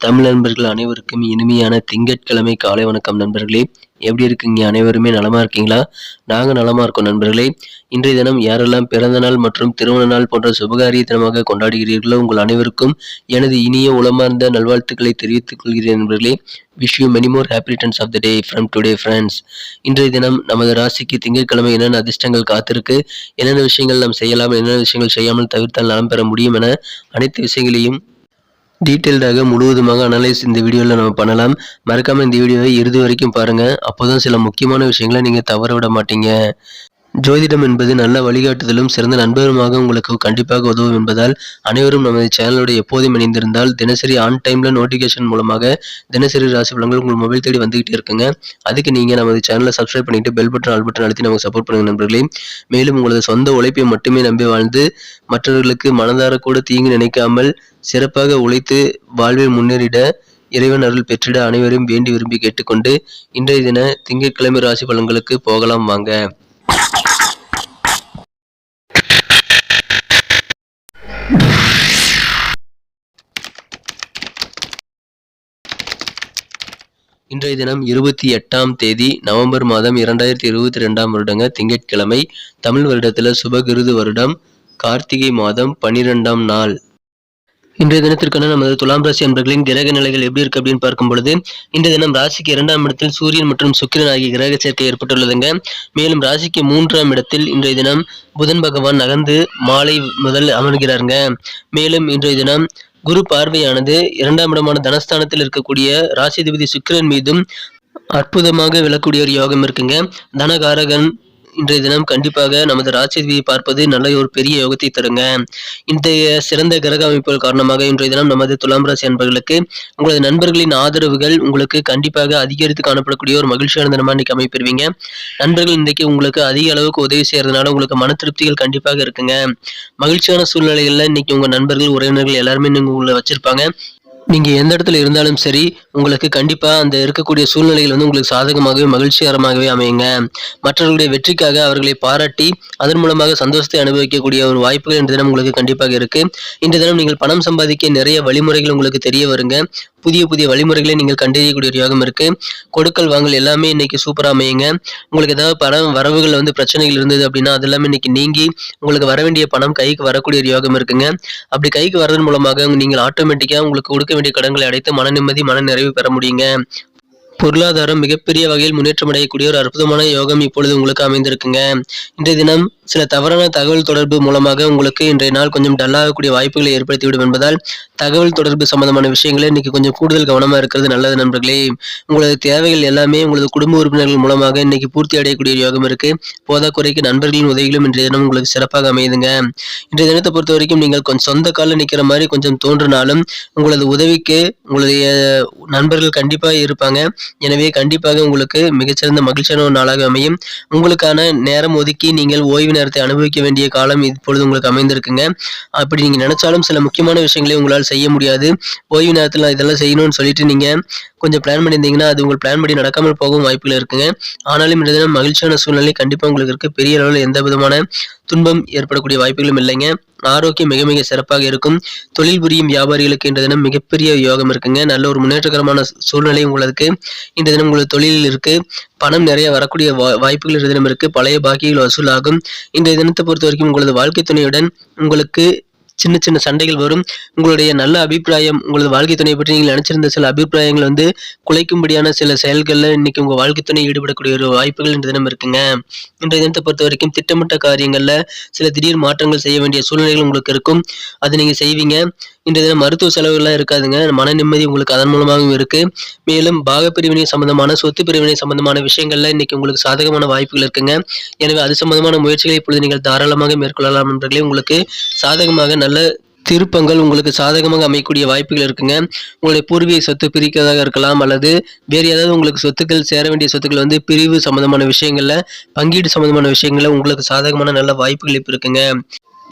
தமிழ் நண்பர்கள் அனைவருக்கும் இனிமையான திங்கட்கிழமை காலை வணக்கம் நண்பர்களே. எப்படி இருக்கீங்க? அனைவருமே நலமா இருக்கீங்களா? நாங்க நலமா இருக்கோம் நண்பர்களே. இன்றைய தினம் யாரெல்லாம் பிறந்த நாள் மற்றும் திருமண நாள் போன்ற சுபகாரிய தினமாக கொண்டாடுகிறீர்களோ உங்கள் அனைவருக்கும் எனது இனிய உளமார்ந்த நல்வாழ்த்துக்களை தெரிவித்துக் கொள்கிறேன் நண்பர்களே. Wish you many more happy returns of the day from today friends இன்றைய தினம் நமது ராசிக்கு திங்கட்கிழமை என்னென்ன அதிர்ஷ்டங்கள் காத்திருக்கு? என்னென்ன விஷயங்கள் நாம் செய்யலாம் என்னென்ன விஷயங்கள் செய்யாமல் தவிர்த்தால் நலம் பெற முடியும் என அனைத்து விஷயங்களையும் டீட்டெயில்டாக முழுவதுமாக அனலைஸ் இந்த வீடியோவில் நம்ம பண்ணலாம். மறக்காமல் இந்த வீடியோவை இறுதி வரைக்கும் பாருங்கள் அப்போ தான் சில முக்கியமான விஷயங்களை நீங்கள் தவற விட மாட்டீங்க. ஜோதிடம் என்பது நல்ல வழிகாட்டுதலும் சிறந்த நண்பருமாக உங்களுக்கு கண்டிப்பாக உதவும் என்பதால் அனைவரும் நமது சேனலோட எப்போதும் இணைந்திருந்தால் தினசரி ஆன் டைமில் நோட்டிஃபிகேஷன் மூலமாக தினசரி ராசி பலன்கள் உங்கள் மொபைல் தேடி வந்துகிட்டே இருக்குங்க. அதுக்கு நீங்கள் நமது சேனலை சப்ஸ்கிரைப் பண்ணிட்டு பெல் பட்டன் ஆல் பட்டன் அழுத்தி நமக்கு சப்போர்ட் பண்ணுங்க நண்பர்களே. மேலும் உங்களது சொந்த உழைப்பை மட்டுமே நம்பி வாழ்ந்து மற்றவர்களுக்கு மனதார கூட தீங்கு நினைக்காமல் சிறப்பாக உழைத்து வாழ்வில் முன்னேறிட இறைவன் அருள் பெற்றிட அனைவரும் வேண்டி விரும்பி கேட்டுக்கொண்டு இன்றைய தின திங்கட்கிழமை ராசி பலன்களுக்கு போகலாம் வாங்க. இன்றைய தினம் இருபத்தி எட்டாம் தேதி நவம்பர் மாதம் இரண்டாயிரத்தி இருபத்தி ரெண்டாம் வருடங்க திங்கட்கிழமை தமிழ் வருடத்தில் சுபகிருது வருடம். கார்த்திகை மாதம் பனிரெண்டாம் நாள். இன்றைய தினத்திற்கான நமது துலாம் ராசி அன்பர்களின் கிரக நிலைகள் எப்படி இருக்கு அப்படின்னு பார்க்கும் பொழுது இன்றைய தினம் ராசிக்கு இரண்டாம் இடத்தில் சூரியன் மற்றும் சுக்கிரன் ஆகிய கிரக சேர்க்கை ஏற்பட்டுள்ளதுங்க. மேலும் ராசிக்கு மூன்றாம் இடத்தில் இன்றைய தினம் புதன் பகவான் நகர்ந்து மாலை முதல் அமர்கிறாருங்க. மேலும் இன்றைய தினம் குரு பார்வையானது இரண்டாம் இடமான தனஸ்தானத்தில் இருக்கக்கூடிய ராசிதிபதி சுக்கிரன் மீதும் அற்புதமாக விழக்கூடிய ஒரு யோகம் இருக்குங்க. தனகாரகன் இன்றைய தினம் கண்டிப்பாக நமது ராசிதியை பார்ப்பது நல்ல ஒரு பெரிய யோகத்தை தருங்க. இன்றைய சிறந்த கிரக அமைப்புகள் காரணமாக இன்றைய தினம் நமது துலாம் ராசி அன்பர்களுக்கு உங்களது நண்பர்களின் ஆதரவுகள் உங்களுக்கு கண்டிப்பாக அதிகரித்து காணப்படக்கூடிய ஒரு மகிழ்ச்சியான தினமா இன்னைக்கு அமைப்பெறுவீங்க. நண்பர்கள் இன்றைக்கு உங்களுக்கு அதிக அளவுக்கு உதவி செய்யறதுனால உங்களுக்கு மன திருப்திகள் கண்டிப்பாக இருக்குங்க. மகிழ்ச்சியான சூழ்நிலைகள்ல இன்னைக்கு உங்க நண்பர்கள் உறவினர்கள் எல்லாருமே நீங்க உங்களை வச்சிருப்பாங்க. நீங்கள் எந்த இடத்துல இருந்தாலும் சரி உங்களுக்கு கண்டிப்பாக அந்த இருக்கக்கூடிய சூழ்நிலைகள் வந்து உங்களுக்கு சாதகமாகவே மகிழ்ச்சிகரமாகவே அமையுங்க. மற்றவர்களுடைய வெற்றிக்காக அவர்களை பாராட்டி அதன் மூலமாக சந்தோஷத்தை அனுபவிக்கக்கூடிய ஒரு வாய்ப்புகள் இன்று தினம் உங்களுக்கு கண்டிப்பாக இருக்கு. இந்த தினம் நீங்கள் பணம் சம்பாதிக்க நிறைய வழிமுறைகள் உங்களுக்கு தெரிய வருங்க. புதிய புதிய வழிமுறைகளை நீங்கள் கண்டறியக்கூடிய ஒரு யோகம் இருக்கு. கொடுக்கல் வாங்கல் எல்லாமே இன்னைக்கு சூப்பராக அமையுங்க. உங்களுக்கு ஏதாவது பணம் வரவுகள் வந்து பிரச்சனைகள் இருந்தது அப்படின்னா அது எல்லாமே இன்னைக்கு நீங்கி உங்களுக்கு வர வேண்டிய பணம் கைக்கு வரக்கூடிய ஒரு யோகம் இருக்குங்க. அப்படி கைக்கு வர்றதன் மூலமாக நீங்கள் ஆட்டோமேட்டிக்காக உங்களுக்கு கொடுக்க வேண்டிய கடன்களை அடைத்து மன நிம்மதி மன நிறைவு பெற முடியுங்க. பொருளாதாரம் மிகப்பெரிய வகையில் முன்னேற்றம் அடையக்கூடிய ஒரு அற்புதமான யோகம் இப்பொழுது உங்களுக்கு அமைந்திருக்குங்க. இன்றைய தினம் சில தவறான தகவல் தொடர்பு மூலமாக உங்களுக்கு இன்றைய நாள் கொஞ்சம் டல்லாகக்கூடிய வாய்ப்புகளை ஏற்படுத்திவிடும் என்பதால் தகவல் தொடர்பு சம்பந்தமான விஷயங்களை இன்னைக்கு கொஞ்சம் கூடுதல் கவனமா இருக்கிறது நல்லது நண்பர்களே. உங்களது தேவைகள் எல்லாமே உங்களது குடும்ப உறுப்பினர்கள் மூலமாக இன்னைக்கு பூர்த்தி அடையக்கூடிய யோகம் இருக்கு. போதாக்குறைக்கு நண்பர்களின் உதவிகளும் இன்றைய தினம் உங்களுக்கு சிறப்பாக அமையுதுங்க. இன்றைய தினத்தை பொறுத்த வரைக்கும் நீங்கள் கொஞ்சம் சொந்த காலில் நிற்கிற மாதிரி கொஞ்சம் தோன்றினாலும் உங்களது உதவிக்கு உங்களுடைய நண்பர்கள் கண்டிப்பாக இருப்பாங்க. எனவே கண்டிப்பாக உங்களுக்கு மிகச்சிறந்த மகிழ்ச்சியான ஒரு நாளாக அமையும். உங்களுக்கான நேரம் ஒதுக்கி நீங்கள் ஓய்வு நேரத்தை அனுபவிக்க வேண்டிய காலம் இப்பொழுது உங்களுக்கு அமைந்திருக்குங்க. அப்படி நீங்கள் நினைச்சாலும் சில முக்கியமான விஷயங்களை உங்களால் செய்ய முடியாது. ஓய்வு நேரத்தில் இதெல்லாம் செய்யணும்னு சொல்லிட்டு நீங்கள் கொஞ்சம் பிளான் பண்ணியிருந்தீங்கன்னா அது உங்கள் பிளான் படி நடக்காமல் போகும் வாய்ப்புகள் இருக்குங்க. ஆனாலும் இந்த தினம் மகிழ்ச்சியான சூழ்நிலை கண்டிப்பாக உங்களுக்கு இருக்குது பெரிய அளவில் எந்த விதமான துன்பம் ஏற்படக்கூடிய வாய்ப்புகளும் இல்லைங்க. ஆரோக்கியம் மிக மிக சிறப்பாக இருக்கும். தொழில் புரியும் வியாபாரிகளுக்கு இன்ற தினம் மிகப்பெரிய யோகம் இருக்குங்க. நல்ல ஒரு முன்னேற்றகரமான சூழ்நிலை உங்களுக்கு. இன்ற தினம் உங்களுக்கு தொழிலில் இருக்கு. பணம் நிறைய வரக்கூடிய வாய்ப்புகள் இன்ற தினம் இருக்கு. பழைய பாக்கிகள் வசூலாகும். இன்றைய தினத்தை பொறுத்த வரைக்கும் உங்களது வாழ்க்கை துணையுடன் உங்களுக்கு சின்ன சின்ன சண்டைகள் வரும். உங்களுடைய நல்ல அபிப்பிராயம் உங்களது வாழ்க்கை துணையை பற்றி நீங்கள் நினைச்சிருந்த சில அபிப்பிராயங்கள் வந்து குலைக்கும்படியான சில செயல்களில் இன்னைக்கு உங்கள் வாழ்க்கை துணை ஈடுபடக்கூடிய ஒரு வாய்ப்புகள் இந்த தினம் இருக்குங்க. இன்றைய தினத்தை பொறுத்த வரைக்கும் திட்டமிட்ட காரியங்களில் சில திடீர் மாற்றங்கள் செய்ய வேண்டிய சூழ்நிலைகள் உங்களுக்கு இருக்கும். அது நீங்கள் செய்வீங்க. இன்றைய தினம் மருத்துவ செலவுகள்லாம் இருக்காதுங்க. மன நிம்மதி உங்களுக்கு அதன் மூலமாகவும் இருக்கு. மேலும் பாகப்பிரிவினை சம்பந்தமான சொத்து பிரிவினை சம்பந்தமான விஷயங்கள்ல இன்னைக்கு உங்களுக்கு சாதகமான வாய்ப்புகள் இருக்குங்க. எனவே அது சம்பந்தமான முயற்சிகளை இப்பொழுது நீங்கள் தாராளமாக மேற்கொள்ளலாம் நண்பர்களே. உங்களுக்கு சாதகமாக நல்ல திருப்பங்கள் உங்களுக்கு சாதகமாக அமையக்கூடிய வாய்ப்புகள் இருக்குங்க. உங்களுடைய பூர்வீக சொத்து பிரிக்கிறதாக இருக்கலாம் அல்லது வேறு ஏதாவது உங்களுக்கு சொத்துக்கள் சேர வேண்டிய சொத்துக்கள் வந்து பிரிவு சம்பந்தமான விஷயங்களில் பங்கீடு சம்பந்தமான விஷயங்களில் உங்களுக்கு சாதகமான நல்ல வாய்ப்புகள் இப்போ இருக்குங்க.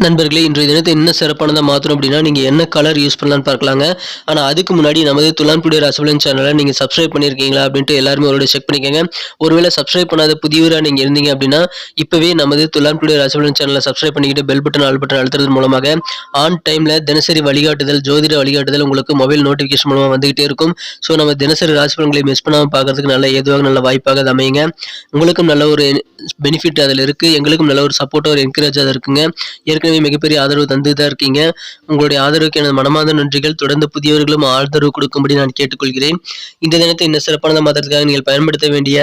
நண்பர்களே இன்றைய தினத்தை என்ன சிறப்பானதாக மாற்றணும் அப்படின்னா நீங்கள் என்ன கலர் யூஸ் பண்ணலான்னு பார்க்கலாங்க. ஆனால் அதுக்கு முன்னாடி நமது துலான்புடி ரசபலன் சேனலை நீங்கள் சப்ஸ்கிரைப் பண்ணியிருக்கீங்களா அப்படின்ட்டு எல்லாருமே ஒரு செக் பண்ணிக்கோங்க. ஒருவேளை சப்ஸ்கிரைப் பண்ணாத புதியவராக நீங்கள் இருந்தீங்க அப்படின்னா இப்போவே நமது துலான்புடி ரசபலன் சேனலை சப்ஸ்கிரைப் பண்ணிக்கிட்டு பெல் பட்டன் ஆல் பட்டன் அழுத்துறது மூலமாக ஆன் டைமில் தினசரி வழிகாட்டுதல் ஜோதிட வழிகாட்டுதல் உங்களுக்கு மொபைல் நோட்டிஃபிகேஷன் மூலமாக வந்துகிட்டே இருக்கும். ஸோ நம்ம தினசரி ராசிபலன்களை மிஸ் பண்ணாமல் பார்க்கறதுக்கு நல்ல ஏதுவாக நல்ல வாய்ப்பாக அது அமையுங்க. உங்களுக்கும் நல்ல ஒரு பெனிஃபிட் அதில் இருக்குது எங்களுக்கும் நல்ல ஒரு சப்போர்ட்டாக ஒரு என்கரேஜாக இருக்குங்க. ஏற்கனவே மிகப்பெரிய ஆதரவு தந்து தான் இருக்கீங்க. உங்களுடைய ஆதரவுக்கு எனது மனமார்ந்த நன்றிகள். தொடர்ந்து புதியவர்களும் ஆதரவு கொடுக்கும்படி நான் கேட்டுக்கொள்கிறேன். இந்த தினத்தை இந்த சிறப்பான மாத்திரத்துக்காக நீங்கள் பயன்படுத்த வேண்டிய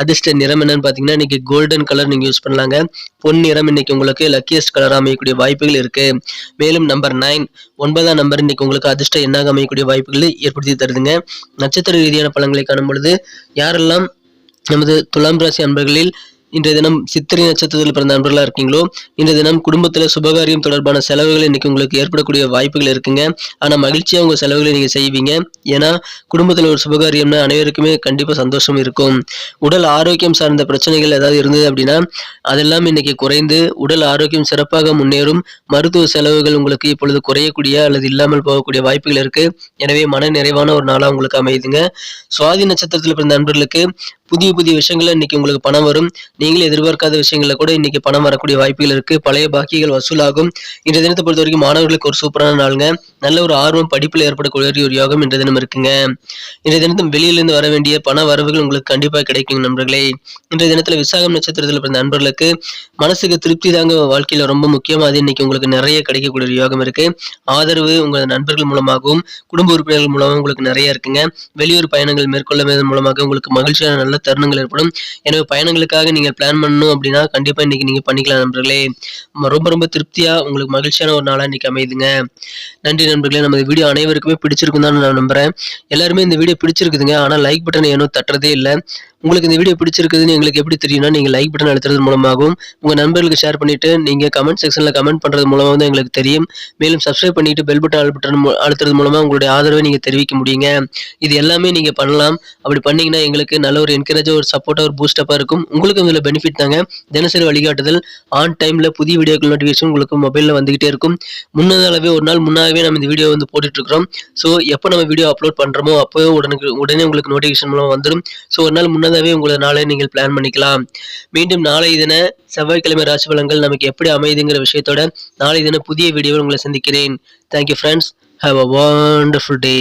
அதிர்ஷ்ட நிறம் என்னன்னு பார்த்தீங்கன்னா இன்னைக்கு கோல்டன் கலர் நீங்கள் யூஸ் பண்ணலாங்க. பொன் நிறம் இன்னைக்கு உங்களுக்கு லக்கியஸ்ட் கலர் அமையக்கூடிய வாய்ப்புகள் இருக்கு. மேலும் நம்பர் நைன் ஒன்பதாம் நம்பர் இன்னைக்கு உங்களுக்கு அதிர்ஷ்ட எண்ணாக அமையக்கூடிய வாய்ப்புகள் ஏற்படுத்தி தருதுங்க. நட்சத்திர ரீதியான பழங்களை காணும் பொழுது யாரெல்லாம் நமது துலாம் ராசி அன்பர்களில் இன்றைய தினம் சித்திரை நட்சத்திரத்தில் பிறந்த நண்பர்களாக இருக்கீங்களோ? இன்றைய தினம் குடும்பத்தில் சுபகாரியம் தொடர்பான செலவுகள் இன்னைக்கு உங்களுக்கு ஏற்படக்கூடிய வாய்ப்புகள் இருக்குங்க. ஆனால் மகிழ்ச்சியாக உங்கள் செலவுகளை நீங்கள் செய்வீங்க. ஏன்னா குடும்பத்தில் ஒரு சுபகாரியம்னா அனைவருக்குமே கண்டிப்பாக சந்தோஷம் இருக்கும். உடல் ஆரோக்கியம் சார்ந்த பிரச்சனைகள் ஏதாவது இருந்தது அப்படின்னா அதெல்லாம் இன்னைக்கு குறைந்து உடல் ஆரோக்கியம் சிறப்பாக முன்னேறும். மருத்துவ செலவுகள் உங்களுக்கு இப்பொழுது குறையக்கூடிய அல்லது இல்லாமல் போகக்கூடிய வாய்ப்புகள் இருக்கு. எனவே மன நிறைவான ஒரு நாளாக உங்களுக்கு அமையுதுங்க. சுவாதி நட்சத்திரத்தில் பிறந்த நண்பர்களுக்கு புதிய புதிய விஷயங்கள்ல இன்னைக்கு உங்களுக்கு பணம் வரும். நீங்களே எதிர்பார்க்காத விஷயங்கள கூட இன்னைக்கு பணம் வரக்கூடிய வாய்ப்புகள் இருக்கு. பழைய பாக்கிகள் வசூலாகும். இன்றைய தினத்தை பொறுத்த வரைக்கும் மாணவர்களுக்கு ஒரு சூப்பரான நாளுங்க. நல்ல ஒரு ஆர்வம் படிப்பில் ஏற்படக்கூடிய ஒரு யோகம் இன்றைய தினம் இருக்குங்க. இன்றைய தினத்தும் வெளியிலிருந்து வர வேண்டிய பண வரவுகள் உங்களுக்கு கண்டிப்பாக கிடைக்கும் நண்பர்களே. இன்றைய தினத்துல விசாகம் நட்சத்திரத்தில் பிறந்த நண்பர்களுக்கு மனசுக்கு திருப்தி தாங்க வாழ்க்கையில ரொம்ப முக்கியமா அது இன்னைக்கு உங்களுக்கு நிறைய கிடைக்கக்கூடிய ஒரு யோகம் இருக்கு. ஆதரவு உங்க நண்பர்கள் மூலமாகவும் குடும்ப உறுப்பினர்கள் மூலமாகவும் உங்களுக்கு நிறைய இருக்குங்க. வெளியூர் பயணங்கள் மேற்கொள்ள மூலமாக உங்களுக்கு மகிழ்ச்சியான நல்ல தருணங்கள் ஏற்படும். எனவே பயணங்களுக்காக நீங்கள் பிளான் பண்ணணும் அப்படின்னா கண்டிப்பாக இன்னைக்கு நீங்கள் பண்ணிக்கலாம் நண்பர்களே. ரொம்ப ரொம்ப திருப்தியாக உங்களுக்கு மகிழ்ச்சியான ஒரு நாளாக இன்றைக்கி அமையுதுங்க. நன்றி நண்பர்களே. நம்ம வீடியோ அனைவருக்குமே பிடிச்சிருக்கும் தான் நான் நம்புறேன். எல்லாருமே இந்த வீடியோ பிடிச்சிருக்குதுங்க. ஆனால் லைக் பட்டன் ஏனோ தட்டுறதே இல்லை. உங்களுக்கு இந்த வீடியோ பிடிச்சிருக்குதுன்னு எங்களுக்கு எப்படி தெரியும்னா நீங்கள் லைக் பட்டன் அழுத்துறது மூலமாகவும் உங்கள் நண்பர்களுக்கு ஷேர் பண்ணிட்டு நீங்கள் கமெண்ட் செக்ஷனில் கமெண்ட் பண்ணுறது மூலமாக தான் எங்களுக்கு தெரியும். மேலும் சப்ஸ்கிரைப் பண்ணிட்டு பெல் பட்டன் அழுத்தறது அழுத்துறது மூலமாக உங்களுடைய ஆதரவை நீங்கள் தெரிவிக்க முடியுங்க. இது எல்லாமே நீங்கள் பண்ணலாம். அப்படி பண்ணிங்கன்னா எங்களுக்கு நல்ல ஒரு என்கரேஜாக ஒரு சப்போர்ட்டாக ஒரு பூஸ்டப்பாக இருக்கும். உங்களுக்கு இதில் பெனிஃபிட் தாங்க. தினசரி வழிகாட்டுதல் ஆன் டைமில் புதிய வீடியோக்கள் நோட்டிஃபிகேஷன் உங்களுக்கு மொபைலில் வந்துகிட்டே இருக்கும். முன்னதாகவே ஒரு நாள் முன்னாகவே நம்ம இந்த வீடியோ வந்து போட்டுட்ருக்கிறோம். ஸோ எப்போ நம்ம வீடியோ அப்லோட் பண்ணுறோமோ அப்போவே உடனே உடனே உங்களுக்கு நோட்டிஃபிகேஷன் மூலம் வந்துடும் ஸோ ஒரு நாள் முன்னதாகவே உங்களை நாளை நீங்கள் பிளான் பண்ணிக்கலாம். மீண்டும் நாளை தின செவ்வாய்க்கிழமை ராசி பலன்கள் நமக்கு எப்படி அமையுதுங்கிற விஷயத்தோட நாளை தின புதிய வீடியோவில் உங்களை சந்திக்கிறேன். Thank you friends have a wonderful day